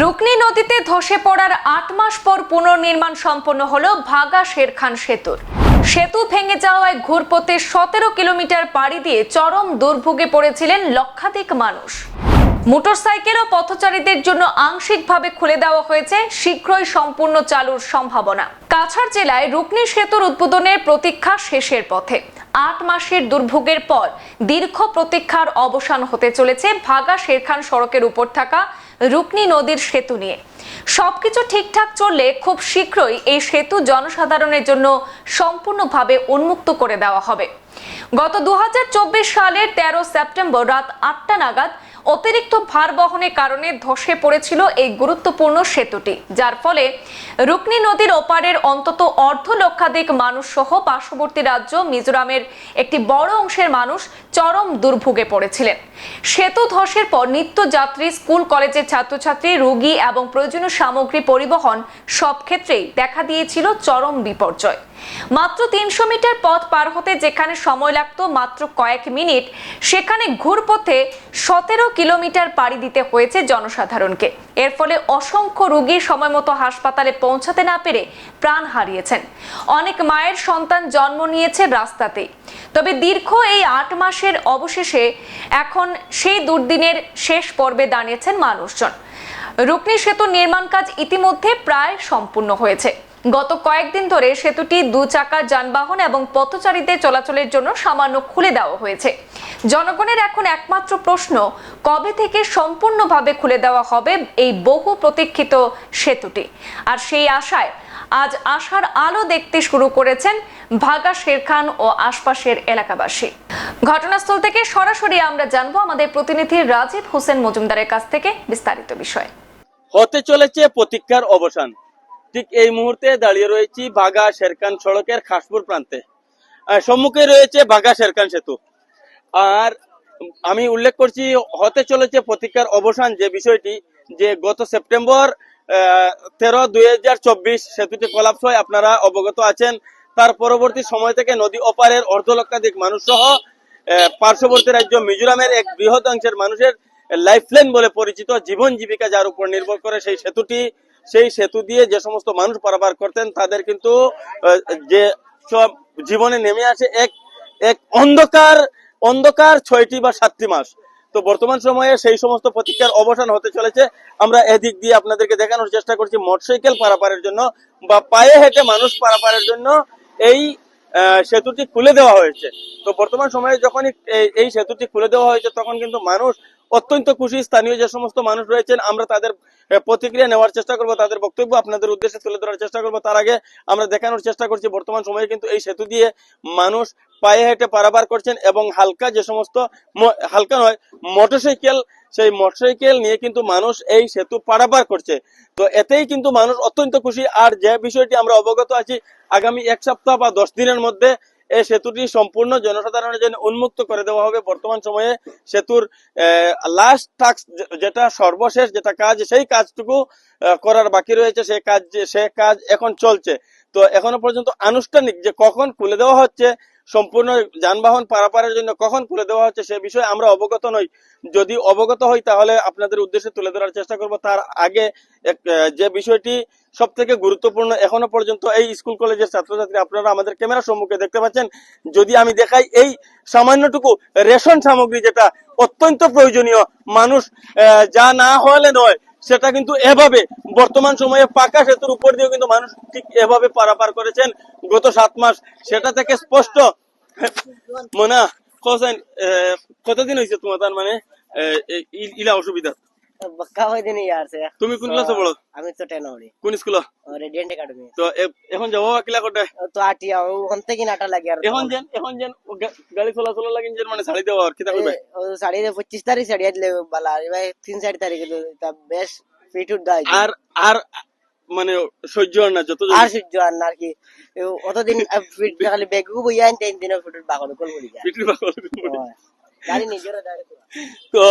রুকনি নদীতে ধসে পড়ার আট মাস পর পুনর্নির্মাণ সম্পন্ন হলো ভাগা শেরখান সেতুর। সেতু ভেঙে যাওয়ায় ঘুরপথে সতেরো কিলোমিটার পাড়ি দিয়ে চরম দুর্ভোগে পড়েছিলেন লক্ষাধিক মানুষ। মোটরসাইকেল ও পথচারীদের জন্য আংশিকভাবে খুলে দেওয়া হয়েছে শীঘ্রই সম্পূর্ণ চালুর সম্ভাবনা। কাছাড় জেলায় রুকনি সেতুর উদ্বোধনের প্রতীক্ষা শেষের পথে। আট মাসের দুর্ভোগের পর দীর্ঘ প্রতীক্ষার অবসান হতে চলেছে ভাগা শেরখান সড়কের উপর থাকা রুকনি নদীর সেতু নিয়ে। সবকিছু ঠিকঠাক চললে খুব শীঘ্রই এই সেতু জনসাধারণের জন্য সম্পূর্ণভাবে উন্মুক্ত করে দেওয়া হবে। গত দুহাজার চব্বিশ সালের তেরো সেপ্টেম্বর রাত আটটা নাগাদ অতিরিক্ত ভার বহনের কারণে ধসে পড়েছিল এই গুরুত্বপূর্ণ সেতুটি। যার ফলে রুকনি নদীর ওপারের অন্তত অর্ধ লক্ষাধিক মানুষ সহ পার্শ্ববর্তী রাজ্য মিজোরামের একটি বড় অংশের মানুষ চরম দুর্ভোগে পড়েছিলেন। সেতু ধসের পর নিত্যযাত্রী, স্কুল, কলেজের ছাত্রছাত্রী, রোগী এবং প্রয়োজনীয় সামগ্রী পরিবহন সব ক্ষেত্রেই দেখা দিয়েছিল চরম বিপর্যয়। মাত্র তিনশো মিটার পথ পার হতে যেখানে সময় লাগতো মাত্র কয়েক মিনিট, সেখানে ঘুরপথে সতেরো কিলোমিটার পাড়ি দিতে হয়েছে জনসাধারণকে। এর ফলে অসংখ্য রোগী সময় মতো হাসপাতালে পৌঁছাতে না পেরে প্রাণ হারিয়েছেন। অনেক মায়ের সন্তান জন্ম নিয়েছে রাস্তাতেই। তবে দীর্ঘ এই আট মাসের অবশেষে এখন সেই দুর্দিনের শেষ পর্বে দাঁড়িয়েছেন মানুষজন। রুকনি সেতু নির্মাণ কাজ ইতিমধ্যে প্রায় সম্পূর্ণ হয়েছে। গত কয়েকদিন ধরে সেতুটি দু চাকা যানবাহন এবং পথচারীদের চলাচলের জন্য সামান্য খুলে দেওয়া হয়েছে। জনগণের এখন একমাত্র প্রশ্ন, কবে থেকে সম্পূর্ণভাবে খুলে দেওয়া হবে এই বহু প্রতীক্ষিত সেতুটি? আর সেই আশায় আজ আশার আলো দেখতে শুরু করেছেন ভাগা শেরখান ও আশপাশের এলাকাবাসী। ঘটনাস্থল থেকে সরাসরি আমরা জানব আমাদের প্রতিনিধি রাজীব হোসেন মজুমদারের কাছ থেকে বিস্তারিত বিষয়। হতে চলেছে প্রতীক্ষার অবসান। ঠিক এই মুহূর্তে দাঁড়িয়ে রয়েছি বাগা শেরকান সড়কের খাসপুর প্রান্তে। সম্মুখে রয়েছে বাগা শেরকান সেতু। আর আমি উল্লেখ করছি, হতে চলেছে প্রতীক্ষার অবসান যে বিষয়টি যে গত সেপ্টেম্বর তেরো দুই হাজার চব্বিশ সেতুটি কলাপস হয়, আপনারা অবগত আছেন। তার পরবর্তী সময় থেকে নদী ওপারের অর্ধ লক্ষাধিক মানুষ সহ পার্শ্ববর্তী রাজ্য মিজোরামের এক বৃহৎ অংশের মানুষের লাইফলাইন বলে পরিচিত জীবন জীবিকা যার উপর নির্ভর করে সেই সেতুটি সেই সেতু দিয়ে যে সমস্ত মানুষ পারাপার করতেন, তাদের কিন্তু যে সব জীবনে নেমে আসে এক এক অন্ধকার অন্ধকার ছয়টি বা সাতটি মাস। তো বর্তমান সময়ে সেই সমস্ত প্রতীক্ষার অবসান হতে চলেছে। আমরা এদিক দিয়ে আপনাদেরকে দেখানোর চেষ্টা করছি মোটরসাইকেল পারাপারের জন্য বা পায়ে হেঁটে মানুষ পারাপারের জন্য এই সেতুটি খুলে দেওয়া হয়েছে। তো বর্তমান সময়ে যখনই এই- এই সেতুটি খুলে দেওয়া হয়েছে, তখন কিন্তু মানুষ অত্যন্ত খুশি, স্থানীয় যে সমস্ত মানুষ রয়েছেন, আমরা তাদের প্রতিক্রিয়া নেওয়ার চেষ্টা করব, তাদের বক্তব্য আপনাদের উদ্দেশ্যে তুলে ধরার চেষ্টা করব। তার আগে আমরা দেখানোর চেষ্টা করছি, বর্তমান সময়ে কিন্তু এই সেতু দিয়ে মানুষ পায়ে হেঁটে পারাপার করছেন এবং হালকা যে সমস্ত হালকা নয়, মোটরসাইকেল, সেই মোটরসাইকেল নিয়ে কিন্তু মানুষ এই সেতু পারাপার করছে। তো এতেই কিন্তু মানুষ অত্যন্ত খুশি। আর যে বিষয়টি আমরা অবগত আছি, আগামী এক সপ্তাহ বা দশ দিনের মধ্যে এই সেতুটি সম্পূর্ণ জনসাধারণের জন্য উন্মুক্ত করে দেওয়া হবে। বর্তমান সময়ে সেতুর লাস্ট টাস্ক যেটা সর্বশেষ যেটা কাজ, সেই কাজটুকু করার বাকি রয়েছে। সেই কাজ, সে কাজ এখন চলছে। তো এখনও পর্যন্ত আনুষ্ঠানিক যে কখন খুলে দেওয়া হচ্ছে সম্পূর্ণ যানবাহন পারাপারের জন্য কখন খুলে দেওয়া হচ্ছে সে বিষয়ে আমরা অবগত নই। যদি অবগত হই, তাহলে আপনাদের উদ্দেশ্যে তুলে ধরার চেষ্টা করব। তার আগে যে বিষয়টি সব থেকে গুরুত্বপূর্ণ এখনও পর্যন্ত এই স্কুল কলেজের ছাত্রছাত্রী, আপনারা আমাদের ক্যামেরার সম্মুখে দেখতে পাচ্ছেন। যদি আমি দেখাই এই সামান্যটুকু রেশন সামগ্রী, যেটা অত্যন্ত প্রয়োজনীয় মানুষ যা না হলে নয় সেটা কিন্তু এভাবে বর্তমান সময়ে পাকা সেতুর উপর দিয়ে কিন্তু মানুষ ঠিক এভাবে পারাপার করেছেন গত সাত মাস। সেটা থেকে স্পষ্ট। মনা কেন কতদিন হয়েছে তোমার তার মানে? ইলা অসুবিধা? তুমি কোন ক্লাসে পড়ো? আমি তো টেন কোন স্কুলে রেডিয়েন্ট একাডেমি তো এখন যাব কিলা করতে তো আটি আও হন্তে কি নাটা লাগে আর এখন যেন এখন যেন গাড়ি চলাচল লাগিন যেন মানে ছাড়ি দেওয়া আর করবে ও সাড়ে পঁচিশ তারিখ সাড়ে দিলে বালা এবার তিন চার তারিখ তা বেশ ফিট উঠ দেয় আর আর মানে সহ্য হয় না যত আর সহ্য আর না আর কি অতদিন ফিট খালি বেগু বইয়া তিন দিনের ফিট বাকল কল পড়ি যায় বিক্রি বা করে দিবো। হয়। গাড়ি নিজের তো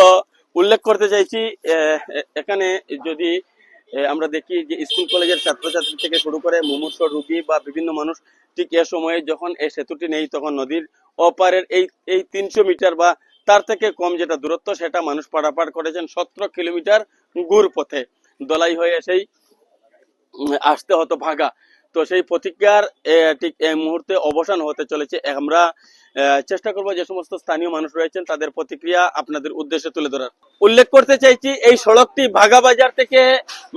উল্লেখ করতে চাইছি এখানে যদি আমরা দেখি যে স্কুল কলেজের ছাত্রছাত্রী থেকে শুরু করে মুমূর্ষ রুগী বা বিভিন্ন মানুষ ঠিক এ সময়ে যখন এই সেতুটি নেই তখন নদীর অপারের এই এই তিনশো মিটার বা তার থেকে কম যেটা দূরত্ব সেটা মানুষ পারাপার করেছেন সতেরো কিলোমিটার গুড় পথে। দলাই হয়ে সেই আসতে হতো ভাগা। তো সেই প্রতিজ্ঞার ঠিক এই মুহূর্তে অবসান হতে চলেছে। আমরা চেষ্টা করব যে সমস্ত স্থানীয় মানুষ রয়েছেন, তাদের প্রতিক্রিয়া আপনাদের উদ্দেশ্যে তুলে ধরার। উল্লেখ করতে চাইছি, এই সড়কটি ভাগা বাজার থেকে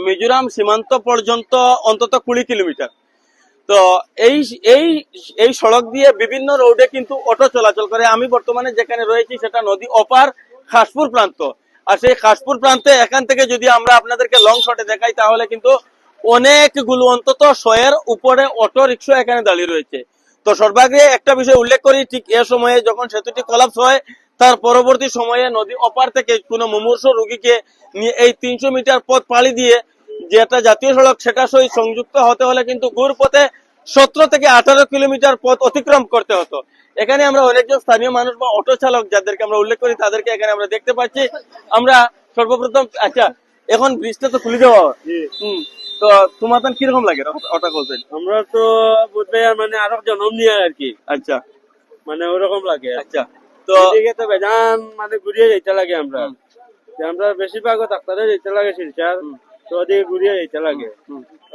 মিজোরাম সীমান্ত পর্যন্ত অন্তত কুড়ি কিলোমিটার। তো এই এই এই সড়ক দিয়ে বিভিন্ন রোডে কিন্তু অটো চলাচল করে। আমি বর্তমানে যেখানে রয়েছি, সেটা নদী অপার খাসপুর প্রান্ত। আর সেই খাসপুর প্রান্তে এখান থেকে যদি আমরা আপনাদেরকে লং শটে দেখাই, তাহলে কিন্তু অনেকগুলো অন্তত শয়ের উপরে অটো রিক্সা এখানে দাঁড়িয়ে রয়েছে। তো সর্বাগ্রে একটা বিষয় উল্লেখ করি ঠিক এ সময়ে যখন সেতুটি কলাপস হয় তার পরবর্তী সময়ে নদী অপার থেকে কোনো মুমূর্ষ রোগীকে নিয়ে এই তিনশো মিটার পথ পাড়ি দিয়ে যেটা জাতীয় সড়ক সেটা সহিত সংযুক্ত হতে হলে কিন্তু ঘুর পথে সতেরো থেকে আঠারো কিলোমিটার পথ অতিক্রম করতে হতো। এখানে আমরা অনেকজন স্থানীয় মানুষ বা অটো চালক যাদেরকে আমরা উল্লেখ করি তাদেরকে এখানে আমরা দেখতে পাচ্ছি। আমরা সর্বপ্রথম আচ্ছা এখন ব্রিজটা তো খুলে দেওয়া। হুম। তো তখন কীরকম লাগে? ওটা আমরা তো বুঝবে মানে আরও জন্ম নিয়ে আর কি। আচ্ছা। মানে ওরকম লাগে। আচ্ছা। তো এদিকে তো বেজান মানে ঘুরিয়ে যেতে লাগে আমরা। আমরা বেশিরভাগ ডাক্তারে যেতে লাগে শিলচার। তো ওদিকে ঘুরিয়ে যেতে লাগে।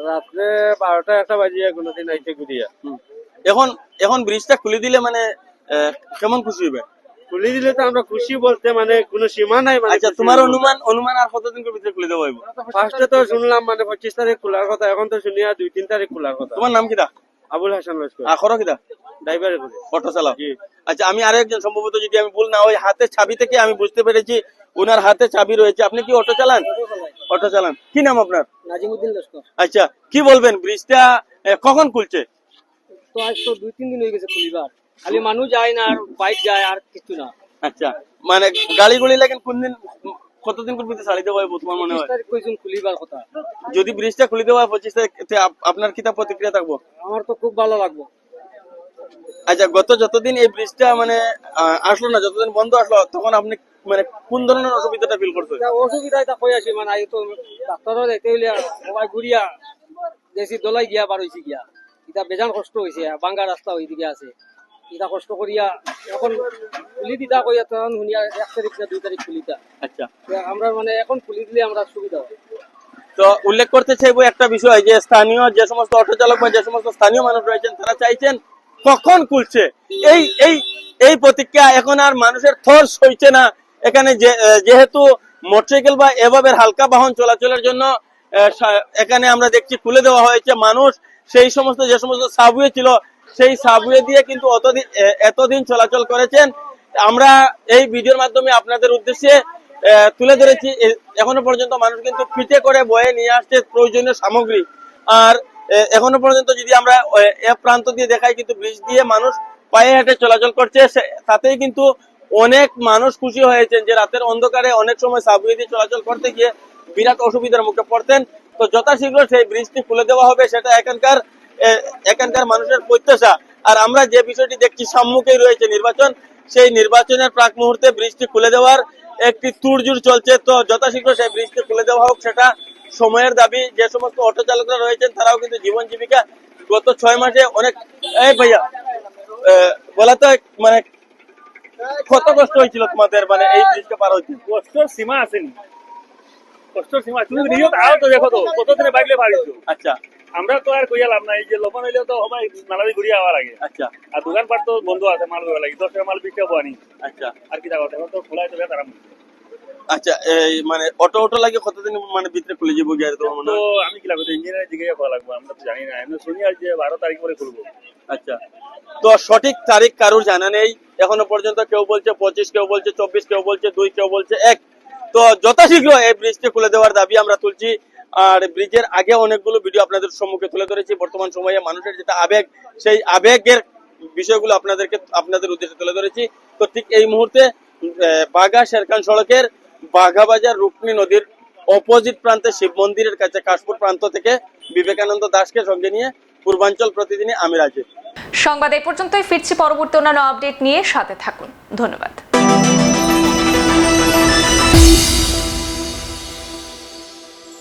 রাত্রে বারোটা একটা বাজিয়ে কোনোদিন আইতে ঘুরিয়া। এখন এখন ব্রিজটা খুলে দিলে মানে কেমন খুশি হবে খুলি দিলে তো আমরা খুশি বলতে মানে কোনো সীমা নাই মানে আচ্ছা তোমার অনুমান অনুমান আর কতদিন ভিতরে খুলে দেবো ফার্স্টে তো শুনলাম মানে পঁচিশ তারিখ খোলার কথা এখন তো শুনিয়া দুই তিন তারিখ খোলার কথা। তোমার নাম কিটা? আবুল হাসান লস্কর। আখরো কিটা? ড্রাইভারে করে অটো চালাও আচ্ছা আমি আরও একজন সম্ভবত যদি আমি ভুল না ওই হাতে চাবি থেকে আমি বুঝতে পেরেছি ওনার হাতে চাবি রয়েছে। আপনি কি অটো চালান? অটো চালান। কি নাম আপনার? নাজিমুদ্দিন লস্কর। আচ্ছা কি বলবেন ব্রিজটা কখন খুলছে? তো আজ তো দুই তিন দিন হয়ে গেছে খুলিবার। খালি মানুষ যায় না আর বাইক যায় আর কিছু না। আচ্ছা মানে গাড়ি গুলি লাগেন কোন দিন কতদিন পর ভিতরে ছাড়িতে হবে তোমার মনে হয়? তারিখ খুলিবার কথা। যদি ব্রিজটা খুলে দেওয়া হয় পঁচিশ তারিখ আপনার কিতা প্রতিক্রিয়া থাকব? আমার তো খুব ভালো লাগবে। আচ্ছা গত যতদিন এই ব্রিজটা মানে আসলো না যতদিন বন্ধ আসলো তখন আপনি মানে কোন ধরনের অসুবিধাটা ফিল করতে তা অসুবিধা এটা কই আছি মানে আই তো ডাক্তারও দেখতে হইলে সবাই ঘুরিয়া দেশি দলাই গিয়া বার হইছে গিয়া। এটা বেজান কষ্ট হইছে বাঙ্গা রাস্তা ওইদিকে আছে। কষ্ট করিয়া এখন খুলি দিতা কইয়া তখন শুনিয়া এক তারিখ না দুই তারিখ খুলিতা। আচ্ছা। আমরা মানে এখন খুলি দিলে আমরা সুবিধা হয়। তো উল্লেখ করতে চাইব একটা বিষয় যে স্থানীয় যে সমস্ত অটো চালক বা যে সমস্ত স্থানীয় মানুষ রয়েছেন তারা চাইছেন কখন খুলছে? এই এই এই প্রতিক্রিয়া এখন আর মানুষের থর সইছে না। এখানে যেহেতু মোটরসাইকেল বা এভাবে হালকা বাহন চলাচলের জন্য এখানে আমরা দেখছি খুলে দেওয়া হয়েছে। মানুষ সেই সমস্ত যে সমস্ত সাবওয়ে ছিল সেই সাবওয়ে দিয়ে কিন্তু এতদিন চলাচল করেছেন। আমরা এই ভিডিওর মাধ্যমে আপনাদের উদ্দেশ্যে তুলে ধরেছি এখনও পর্যন্ত মানুষ কিন্তু পিঠে করে বয়ে নিয়ে আসছে প্রয়োজনীয় সামগ্রী। আর এখনও পর্যন্ত যদি আমরা, এ- প্রান্ত দিয়ে দেখাই, কিন্তু ব্রিজ দিয়ে মানুষ পায়ে হেঁটে চলাচল করছে। তাতেই কিন্তু অনেক মানুষ খুশি হয়েছেন যে রাতের অন্ধকারে অনেক সময় সাবওয়ে দিয়ে চলাচল করতে গিয়ে বিরাট অসুবিধার মুখে পড়তেন। তো যথাশীঘ্র সেই ব্রিজটি খুলে দেওয়া হবে, সেটা এখানকার এখানকার মানুষের প্রত্যাশা। আর আমরা যে বিষয়টি দেখছি সম্মুখেই রয়েছে নির্বাচন। সেই নির্বাচনের প্রাক মুহূর্তে ব্রিজটি খুলে দেওয়ার একটি তুড়জুড় চলছে। তো যথাশীঘ্র সেই ব্রিজটি খুলে দেওয়া হোক সেটা সময়ের দাবি। যে সমস্ত অটো চালকরা রয়েছেন তারাও কিন্তু জীবন জীবিকা গত ছয় মাসে অনেক এই ভাইয়া বলা তো মানে কত কষ্ট হয়েছিল তোমাদের মানে এই ব্রিজটা পার হইতে কষ্টর সীমা আসেনি। কষ্টর সীমা তুমি নিজেও আও তো দেখো তো কতদিনে বাইকলে পারিছো আচ্ছা। আমরা তো আর কইয়া লাভ নাই যে লোপন হইলে তো সবাই নালাদি ঘুরিয়ে আওয়ার আগে। আচ্ছা। আর দোকান পাট তো বন্ধ আছে মাল দেওয়া লাগে দশ টাকা মাল বিশ টাকা পানি আচ্ছা। আর কি দেখো তো খোলাই তো তারা আচ্ছা এই মানে অটো অটো লাগে কতদিন মানে ভিতরে খুলে যাব গিয়ে মনে তো হয়? আমি কি লাগবে ইঞ্জিনিয়ার করা লাগবে আমরা তো জানি না। আমি শুনি আর যে বারো তারিখ করে খুলবো। আচ্ছা। তো সঠিক তারিখ কারোর জানা নেই? এখনও পর্যন্ত কেউ বলছে পঁচিশ কেউ বলছে চব্বিশ কেউ বলছে দুই কেউ বলছে এক। তো যথাশীঘ্র এই ব্রিজটি খুলে দেওয়ার দাবি আমরা তুলছি। আর ব্রিজের আগে অনেকগুলো ভিডিও আপনাদের সম্মুখে তুলে ধরেছি। বর্তমান সময়ে মানুষের যেটা আবেগ, সেই আবেগের বিষয়গুলো আপনাদেরকে, আপনাদের উদ্দেশ্যে তুলে ধরেছি। তো ঠিক এই মুহূর্তে বাঘা শেরখান সড়কের বাঘাবাজার রুকনি নদীর অপোজিট প্রান্তে শিব মন্দিরের কাছে কাশপুর প্রান্ত থেকে বিবেকানন্দ দাসকে সঙ্গে নিয়ে পূর্বাঞ্চল প্রতিদিনে আমি রাজীব সংবাদ এই পর্যন্তই, ফিরছি পরবর্তী অন্যান্য আপডেট নিয়ে সাথে থাকুন। ধন্যবাদ।